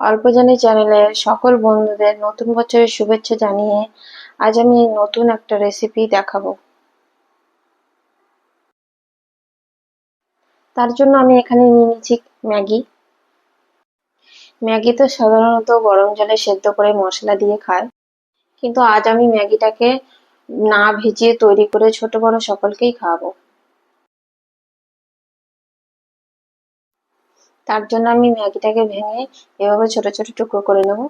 অল্প জানি চ্যানেলের সকল বন্ধুদের নতুন বছরের শুভেচ্ছা জানিয়ে আজ আমি নতুন একটা রেসিপি দেখাবো। তার জন্য আমি এখানে নিয়ে নিচ্ছি ম্যাগি। ম্যাগি তো সাধারণত গরম জলে সেদ্ধ করে মশলা দিয়ে খায়। কিন্তু আজ আমি ম্যাগিটাকে না ভিজিয়ে তৈরি করে ছোট বড় সকলকেই খাওয়াবো। তার জন্য আমি ম্যাগিটাকে ভেঙে এভাবে ছোট ছোট টুকরো করে নেব।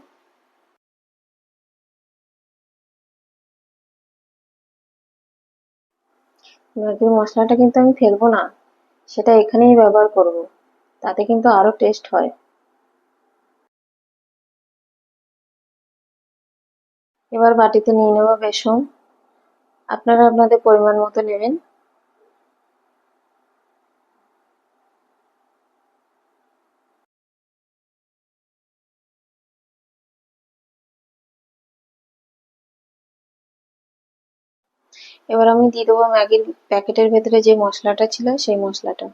ম্যাগির মশলাটা কিন্তু আমি ফেলব না, সেটা এখানেই ব্যবহার করব, তাতে কিন্তু আরও টেস্ট হয়। এবার বাটিতে নিয়ে নেব বেসন। আপনারা আপনাদের পরিমাণ মতো নেবেন। এবার আমি দিয়ে দেবো ম্যাগির প্যাকেটের ভেতরে যে মশলাটা ছিল, সেই মশলাটা।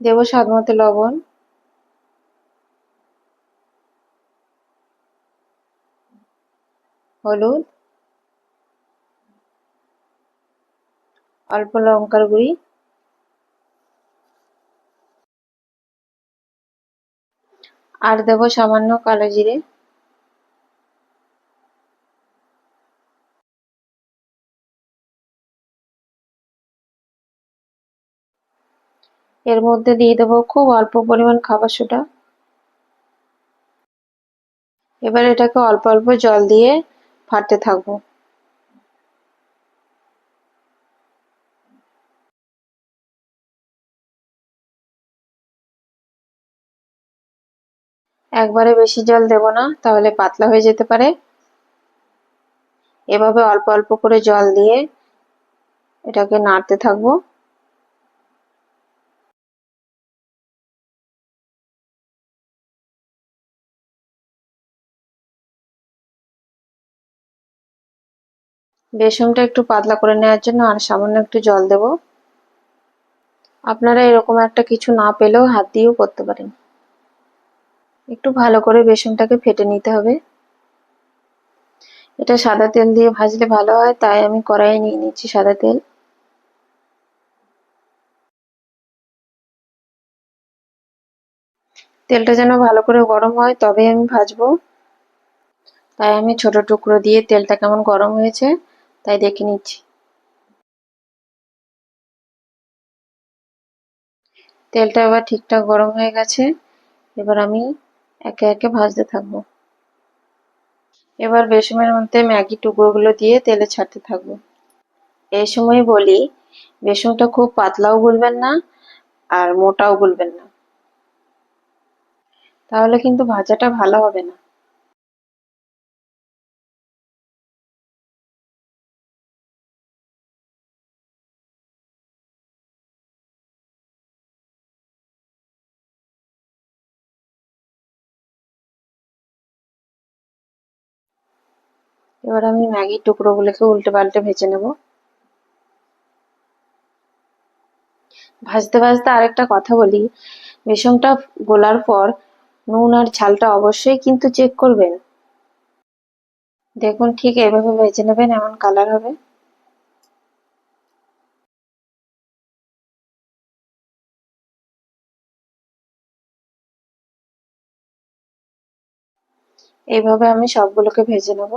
দেবো স্বাদ মতো লবণ। হলুদ। অল্প লঙ্কার গুঁড়ি। আর দেবো সামান্য কালো জিরে। এর মধ্যে দিয়ে দেবো খুব অল্প পরিমাণ খাবার সোডা। এবার এটাকে অল্প অল্প জল দিয়ে ফাটতে থাকব। একবারে বেশি জল দেব না, তাহলে পাতলা হয়ে যেতে পারে। এভাবে অল্প অল্প করে জল দিয়ে এটাকে নাড়তে থাকব। বেসনটা একটু পাতলা করে নেওয়ার জন্য আর সামান্য একটু জল দেব। আপনারা এরকম একটা কিছু না পেলেও হাত দিয়েও করতে পারেন। একটু ভালো করে বেসনটাকে ফেটে নিতে হবে। এটা সাদা তেল দিয়ে ভাজলে ভালো হয়, তাই আমি কড়াইয়ে নিয়ে নিচ্ছি সাদা তেল। তেলটা যেন ভালো করে গরম হয় তবে আমি ভাজবো। তাই আমি ছোট টুকরো দিয়ে তেলটা কেমন গরম হয়েছে, তাই দেখে নিচ্ছি। তেলটা এবার ঠিকঠাক গরম হয়ে গেছে, এবার আমি একে একে ভাজতে থাকব। এবার বেসনের মধ্যে ম্যাগি টুকরোগুলো দিয়ে তেলে ছাড়তে থাকব। এই সময় বলি, বেসনটা খুব পাতলাও গুলবেন না আর মোটাও গুলবেন না। তাহলে কিন্তু ভাজাটা ভালো হবে না। এবার আমি ম্যাগির টুকরোগুলোকে উল্টে পাল্টে ভেজে নেব। ভাজতে ভাজতে আরেকটা কথা বলি। বেসনটা গোলার পর নুন আর ঝালটা অবশ্যই কিন্তু চেক করবেন। দেখুন ঠিক এভাবে ভেজে নেবেন, এমন কালার হবে। এইভাবে আমি সবগুলোকে ভেজে নেব।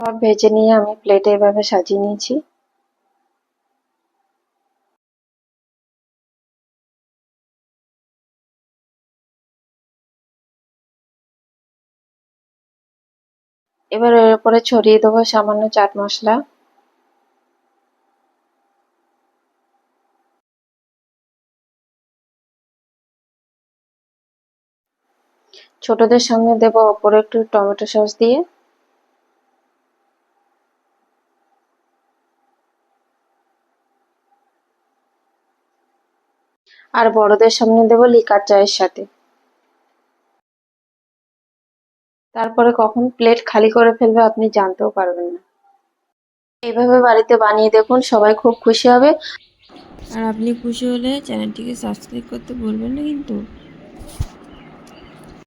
সব ভেজে নিয়ে আমি প্লেটে এভাবে সাজিয়ে নিয়েছি। এবার এর উপরে ছড়িয়ে দেবো সামান্য চাট মশলা। ছোটদের সামনে দেবো ওপরে একটু টমেটো সস দিয়ে। আর বড়দের সামনে দেব লিকার চায়ের সাথে। তারপরে কখন প্লেট খালি করে ফেলবে আপনি জানতেও পারবেন না। এইভাবে বাড়িতে বানিয়ে দেখুন, সবাই খুব খুশি হবে। আর আপনি খুশি হলে চ্যানেলটিকে সাবস্ক্রাইব করতে ভুলবেন না কিন্তু।